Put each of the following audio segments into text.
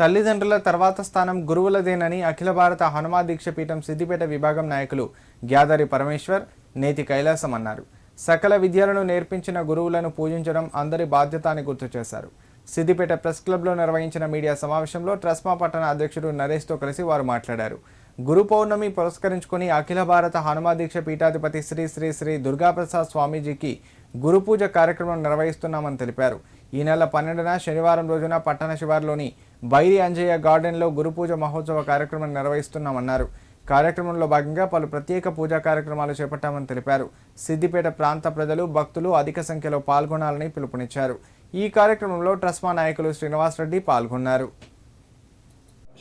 తల్లిదండ్రుల తర్వాత స్థానం గురువులదేనని అఖిల భారత హనుమా దీక్ష పీఠం సిద్దిపేట విభాగం నాయకులు గ్యాదరి పరమేశ్వర్ నేతి కైలాసం అన్నారు. సకల విద్యలను నేర్పించిన గురువులను పూజించడం అందరి బాధ్యత అని గుర్తు చేశారు. సిద్దిపేట ప్రెస్ క్లబ్లో నిర్వహించిన మీడియా సమావేశంలో ట్రస్మా పట్టణ అధ్యక్షుడు నరేష్తో కలిసి వారు మాట్లాడారు. గురు పౌర్ణమి పురస్కరించుకుని అఖిల భారత హనుమా దీక్ష పీఠాధిపతి శ్రీ శ్రీ శ్రీ దుర్గాప్రసాద్ స్వామీజీకి గురు పూజ కార్యక్రమం నిర్వహిస్తున్నామని తెలిపారు. ఈ నెల పన్నెండున శనివారం రోజున పట్టణ శివారులోని బైరి అంజయ్య గార్డెన్లో గురుపూజ మహోత్సవ కార్యక్రమం నిర్వహిస్తున్నామన్నారు. కార్యక్రమంలో భాగంగా పలు ప్రత్యేక పూజా కార్యక్రమాలు చేపట్టామని తెలిపారు. సిద్దిపేట ప్రాంత ప్రజలు భక్తులు అధిక సంఖ్యలో పాల్గొనాలని పిలుపునిచ్చారు. ఈ కార్యక్రమంలో ట్రస్మా నాయకులు శ్రీనివాస్ రెడ్డి పాల్గొన్నారు.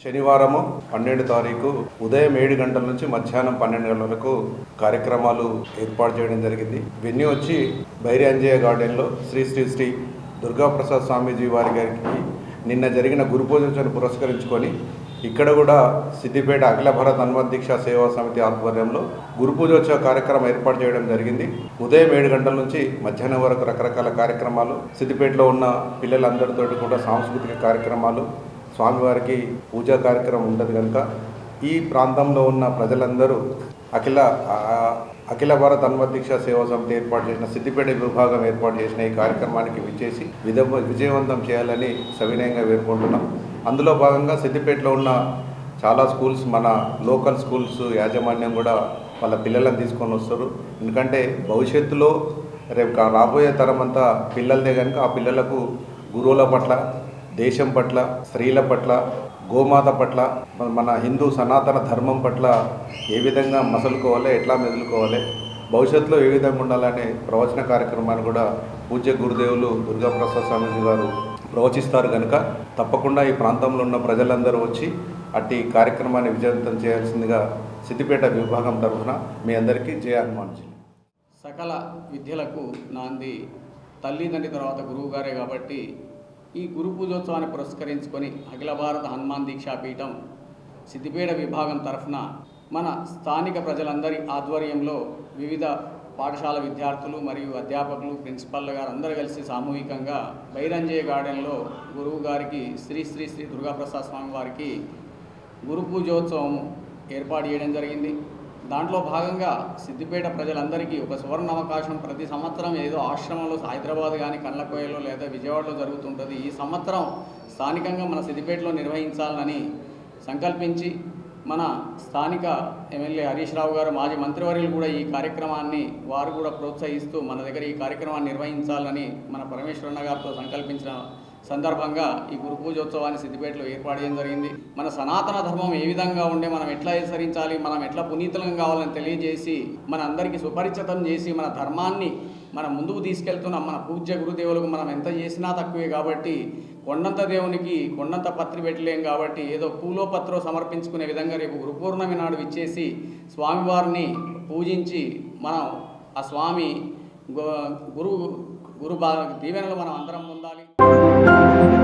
శనివారము పన్నెండు తారీఖు ఉదయం ఏడు గంటల నుంచి మధ్యాహ్నం పన్నెండు గంటల వరకు కార్యక్రమాలు ఏర్పాటు చేయడం జరిగింది. వెన్యూ వచ్చి బైరి అంజయ్య గార్డెన్లో శ్రీ శ్రీ శ్రీ దుర్గాప్రసాద్ స్వామీజీ వారి గారికి నిన్న జరిగిన గురు పూజను పురస్కరించుకొని ఇక్కడ కూడా సిద్దిపేట అఖిల భారత్ హనుమత్ దీక్ష సేవా సమితి ఆధ్వర్యంలో గురు పూజోత్సవ కార్యక్రమం ఏర్పాటు చేయడం జరిగింది. ఉదయం ఏడు గంటల నుంచి మధ్యాహ్నం వరకు రకరకాల కార్యక్రమాలు సిద్దిపేటలో ఉన్న పిల్లలందరితోటి కూడా సాంస్కృతిక కార్యక్రమాలు స్వామివారికి పూజా కార్యక్రమం ఉంటుంది కనుక ఈ ప్రాంతంలో ఉన్న ప్రజలందరూ అఖిల అఖిల భారత హనుమత్ సేవా సమితి ఏర్పాటు చేసిన సిద్దిపేట విభాగం ఏర్పాటు చేసిన ఈ కార్యక్రమానికి విచ్చేసి విధ విజయవంతం చేయాలని సవినయంగా వేర్కొంటున్నాం అందులో భాగంగా సిద్దిపేటలో ఉన్న చాలా స్కూల్స్ మన లోకల్ స్కూల్స్ యాజమాన్యం కూడా వాళ్ళ పిల్లలను తీసుకొని వస్తారు. ఎందుకంటే భవిష్యత్తులో రేపు రాబోయే తరం అంతా పిల్లలదే కనుక ఆ పిల్లలకు గురువుల పట్ల దేశం పట్ల స్త్రీల పట్ల గోమాత పట్ల మన- హిందూ సనాతన ధర్మం పట్ల ఏ విధంగా మసలుకోవాలి ఎట్లా మెదులుకోవాలి భవిష్యత్తులో ఏ విధంగా ఉండాలనే ప్రవచన కార్యక్రమాన్ని కూడా పూజ్య గురుదేవులు దుర్గాప్రసాద్ స్వామీజీ గారు ప్రవచిస్తారు కనుక తప్పకుండా ఈ ప్రాంతంలో ఉన్న ప్రజలందరూ వచ్చి అట్టి కార్యక్రమాన్ని విజయవంతం చేయాల్సిందిగా సిద్దిపేట విభాగం తరఫున మీ అందరికీ జయ హనుమాన్జీ సకల విద్యలకు నాంది తల్లిదండ్రి తర్వాత గురువు గారే కాబట్టి ఈ గురు పూజోత్సవాన్ని పురస్కరించుకొని అఖిల భారత హనుమాన్ దీక్షా పీఠం సిద్దిపేట విభాగం తరఫున మన స్థానిక ప్రజలందరి ఆధ్వర్యంలో వివిధ పాఠశాల విద్యార్థులు మరియు అధ్యాపకులు ప్రిన్సిపల్ గారు అందరూ కలిసి సామూహికంగా బైరంజయ గార్డెన్లో గురువు గారికి శ్రీ శ్రీ శ్రీ దుర్గాప్రసాద్ స్వామి వారికి గురు పూజోత్సవం ఏర్పాటు చేయడం జరిగింది. దాంట్లో భాగంగా సిద్దిపేట ప్రజలందరికీ ఒక సువర్ణ అవకాశం ప్రతి సంవత్సరం ఏదో ఆశ్రమంలో హైదరాబాద్ కానీ కళ్ళకోయలో లేదా విజయవాడలో జరుగుతుంటుంది. ఈ సంవత్సరం స్థానికంగా మన సిద్దిపేటలో నిర్వహించాలని సంకల్పించి మన స్థానిక ఎమ్మెల్యే హరీష్ రావు గారు మాజీ మంత్రివర్యులు కూడా ఈ కార్యక్రమాన్ని వారు కూడా ప్రోత్సహిస్తూ మన దగ్గర ఈ కార్యక్రమాన్ని నిర్వహించాలని మన పరమేశ్వరన్న గారితో సంకల్పించిన సందర్భంగా ఈ గురు పూజోత్సవాన్ని సిద్దిపేటలో ఏర్పాటు చేయడం జరిగింది. మన సనాతన ధర్మం ఏ విధంగా ఉండే మనం ఎట్లా అనుసరించాలి మనం ఎట్లా పునీతులం కావాలని తెలియజేసి మన అందరికీ సుపరిచితం చేసి మన ధర్మాన్ని మనం ముందుకు తీసుకెళ్తున్నాం. మన పూజ్య గురుదేవులకు మనం ఎంత చేసినా తక్కువే కాబట్టి కొండంత దేవునికి కొండంత పత్రి పెట్టలేం కాబట్టి ఏదో పూలో పత్రో సమర్పించుకునే విధంగా రేపు గురుపూర్ణమి నాడు ఇచ్చేసి స్వామివారిని పూజించి మనం ఆ స్వామి గురు గురు బాగా దీవెనలు మనం అందరం పొందాలి.